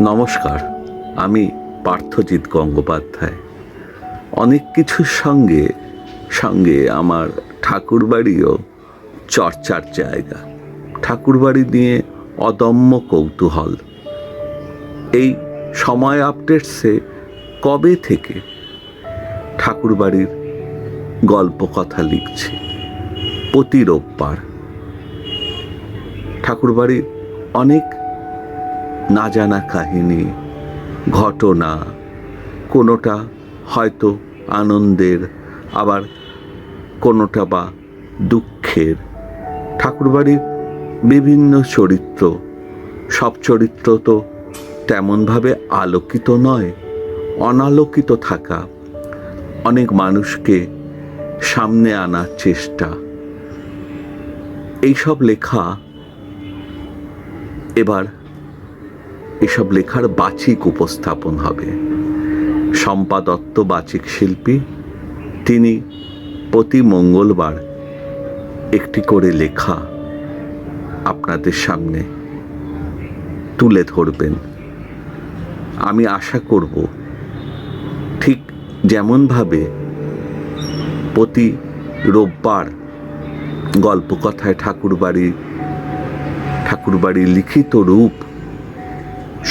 নমস্কার, আমি পার্থজিৎ গঙ্গোপাধ্যায়। অনেক কিছুর সঙ্গে সঙ্গে আমার ঠাকুরবাড়িও চর্চার জায়গা। ঠাকুরবাড়ি নিয়ে অদম্য কৌতূহল। এই সময় আপডেটসে কবে থেকে ঠাকুরবাড়ির গল্প কথা লিখছি? প্রতি রোববার। ঠাকুরবাড়ির অনেক না জানা কাহিনী, ঘটনা, কোনোটা হয়তো আনন্দের, আবার কোনোটা বা দুঃখের। ঠাকুরবাড়ির বিভিন্ন চরিত্র, সব চরিত্র তো তেমনভাবে আলোকিত নয়, অনালোকিত থাকা। অনেক মানুষকে সামনে আনার চেষ্টা। এইসব লেখা এবার এসব লেখার বাচিক উপস্থাপন হবে। শম্পা দত্ত বাচিক শিল্পী তিনি প্রতি মঙ্গলবার একটি করে লেখা আপনাদের সামনে তুলে ধরবেন। আমি আশা করব ঠিক যেমনভাবে প্রতি রোববার গল্পকথায় ঠাকুরবাড়ি, ঠাকুরবাড়ির লিখিত রূপ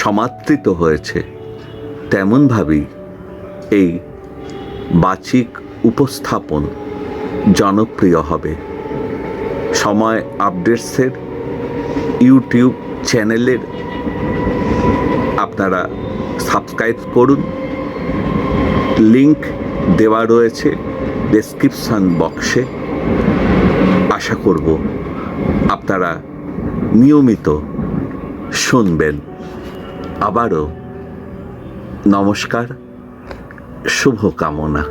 সমাদৃত হয়েছে। তেমনভাবেই এই বাচিক উপস্থাপন জনপ্রিয় হবে। সময় আপডেটসের ইউটিউব চ্যানেলের আপনারা সাবস্ক্রাইব করুন। লিংক দেওয়া রয়েছে ডেসক্রিপশন বক্সে। আশা করব আপনারা নিয়মিত শুনবেন। আবারও নমস্কার শুভকামনা।